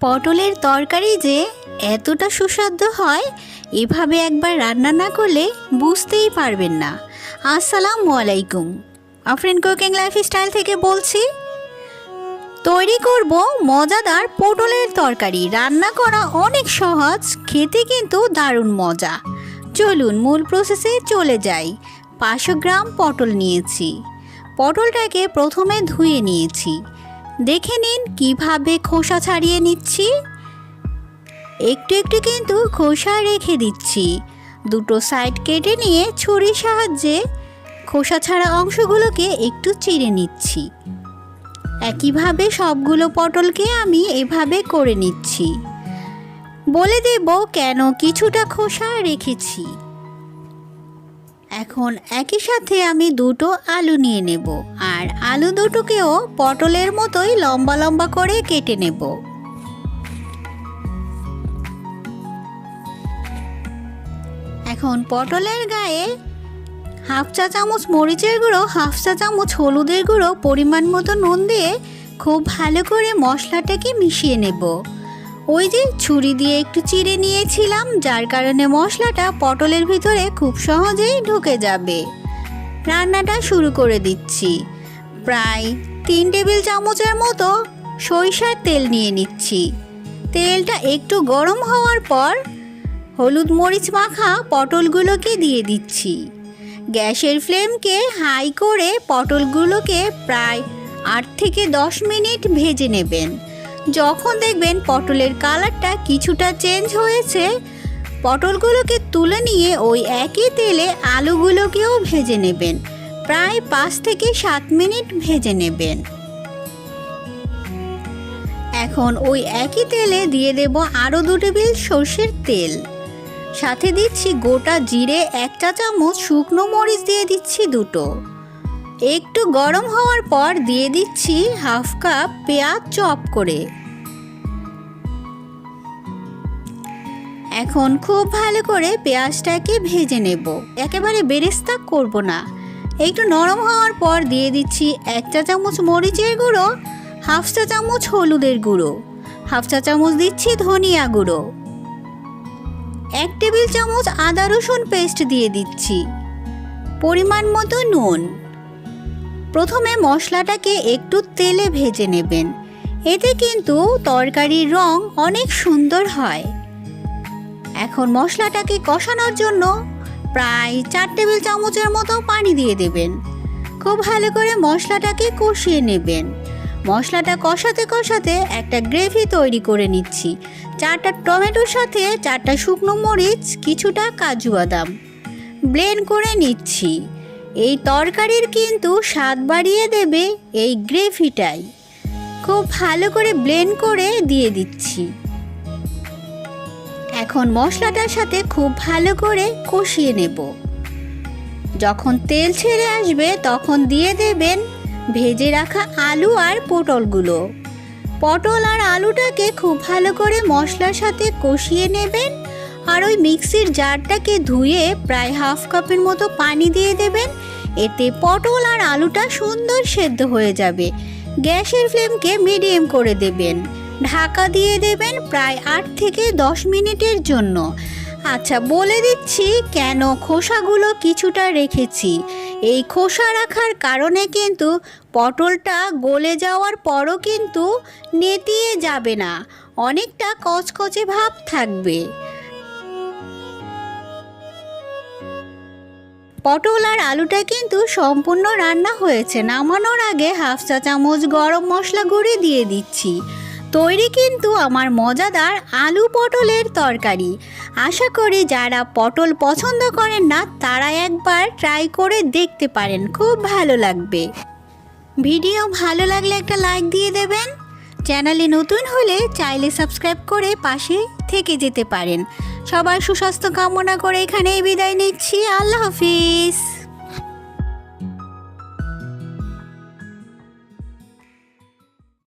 পটলের তরকারি যে এতটা সুস্বাদু হয়, এভাবে একবার রান্না না করলে বুঝতেই পারবেন না। আসসালামু আলাইকুম। আফরিন কুকিং লাইফ স্টাইল থেকে বলছি, তৈরি করব মজাদার পটলের তরকারি। রান্না করা অনেক সহজ, খেতে কিন্তু দারুণ মজা। চলুন মূল প্রসেসে চলে যাই। পাঁচশো গ্রাম পটল নিয়েছি। পটলটাকে প্রথমে ধুয়ে নিয়েছি। দেখে নিন, কীভাবে খোসা ছাড়িয়ে নিচ্ছি। একটু একটু কিন্তু খোসা রেখে দিচ্ছি। দুটো সাইড কেটে নিয়ে ছুরির সাহায্যে খোসা ছাড়া অংশগুলোকে একটু চিড়ে নিচ্ছি। একইভাবে সবগুলো পটলকে আমি এভাবে করে নিচ্ছি। বলে দেব কেন কিছুটা খোসা রেখেছি। এখন একই সাথে আমি দুটো আলু নিয়ে নেব আর আলু দুটোকেও পটলের মতোই লম্বা লম্বা করে কেটে নেব। এখন পটলের গায়ে হাফ চা চামচ মরিচের গুঁড়ো, হাফ চা চামচ হলুদের গুঁড়ো, পরিমাণ মতো নুন দিয়ে খুব ভালো করে মশলাটাকে মিশিয়ে নেব। ওই যে ছুরি দিয়ে একটু চিড়ে নিয়েছিলাম, যার কারণে মশলাটা পটলের ভিতরে খুব সহজেই ঢুকে যাবে। রান্নাটা শুরু করে দিচ্ছি। প্রায় তিন টেবিল চামচের মতো সরিষার তেল নিয়ে নিচ্ছি। তেলটা একটু গরম হওয়ার পর হলুদ মরিচ মাখা পটলগুলোকে দিয়ে দিচ্ছি। গ্যাসের ফ্লেমকে হাই করে পটলগুলোকে প্রায় আট থেকে দশ মিনিট ভেজে নেবেন। যখন দেখবেন পটলের কালারটা কিছুটা চেঞ্জ হয়েছে, পটলগুলোকে তুলে নিয়ে ওই একই তেলে আলুগুলোকেও ভেজে নেবেন। প্রায় পাঁচ থেকে সাত মিনিট ভেজে নেবেন। এখন ওই একই তেলে দিয়ে দেব আরও দু টেবিল সর্ষের তেল। সাথে দিচ্ছি গোটা জিরে এক চা চামচ শুকনো মরিচ দিয়ে দিচ্ছি দুটো। একটু গরম হওয়ার পর দিয়ে দিচ্ছি হাফ কাপ পেঁয়াজ চপ করে। এখন খুব ভালো করে পেঁয়াজটাকে ভেজে নেব। একেবারে বেরেস্তা করব না। একটু নরম হওয়ার পর দিয়ে দিচ্ছি এক চা চামচ মরিচের গুঁড়ো, হাফ চা চামচ হলুদের গুঁড়ো, হাফ চা চামচ দিচ্ছি ধনিয়া গুঁড়ো। এক টেবিল চামচ আদা রসুন পেস্ট দিয়ে দিচ্ছি। পরিমাণ মতো নুন। প্রথমে মশলাটাকে একটু তেলে ভেজে নেবেন। এতে কিন্তু তরকারির রং অনেক সুন্দর হয়। এখন মশলাটাকে কষানোর জন্য প্রায় চার টেবিল চামচের মতো পানি দিয়ে দেবেন। খুব ভালো করে মশলাটাকে কষিয়ে নেবেন। মশলাটা কষাতে কষাতে একটা গ্রেভি তৈরি করে নিচ্ছি। চারটা টমেটোর সাথে চারটা শুকনো মরিচ, কিছুটা কাজু বাদাম ব্লেন্ড করে নিচ্ছি। এই তরকারির কিন্তু স্বাদ বাড়িয়ে দেবে এই গ্রেভিটাই। খুব ভালো করে ব্লেন্ড করে দিয়ে দিচ্ছি। এখন মশলাটার সাথে খুব ভালো করে কষিয়ে নেব। যখন তেল ছেড়ে আসবে, তখন দিয়ে দেবেন ভেজে রাখা আলু আর পটলগুলো। পটল আর আলুটাকে খুব ভালো করে মশলার সাথে কষিয়ে নেবেন। আর ওই মিক্সির জারটাকে ধুয়ে প্রায় হাফ কাপের মতো পানি দিয়ে দেবেন। এতে পটল আর আলুটা সুন্দর সেদ্ধ হয়ে যাবে। গ্যাসের ফ্লেমকে মিডিয়াম করে দেবেন। ঢাকা দিয়ে দেবেন প্রায় আট থেকে দশ মিনিটের জন্য। আচ্ছা বলে দিচ্ছি কেন খোসাগুলো কিছুটা রেখেছি। এই খোসা রাখার কারণে কিন্তু পটলটা গলে যাওয়ার পরও কিন্তু নেতিয়ে যাবে না। অনেকটা কচকচে ভাব থাকবে। পটল আর আলুটা কিন্তু সম্পূর্ণ রান্না হয়েছে। নামানোর আগে হাফ চা চামচ গরম মশলা গুঁড়ি দিয়ে দিচ্ছি। তৈরি কিন্তু আমার মজাদার আলু পটলের তরকারি। আশা করি যারা পটল পছন্দ করেন না, তারা একবার ট্রাই করে দেখতে পারেন। খুব ভালো লাগবে। ভিডিও ভালো লাগলে একটা লাইক দিয়ে দেবেন। চ্যানেলে নতুন হলে চাইলে সাবস্ক্রাইব করে পাশে থেকে যেতে পারেন। সবার সুস্বাস্থ্য কামনা করে এখানেই বিদায় নিচ্ছি। আল্লাহ হাফিজ।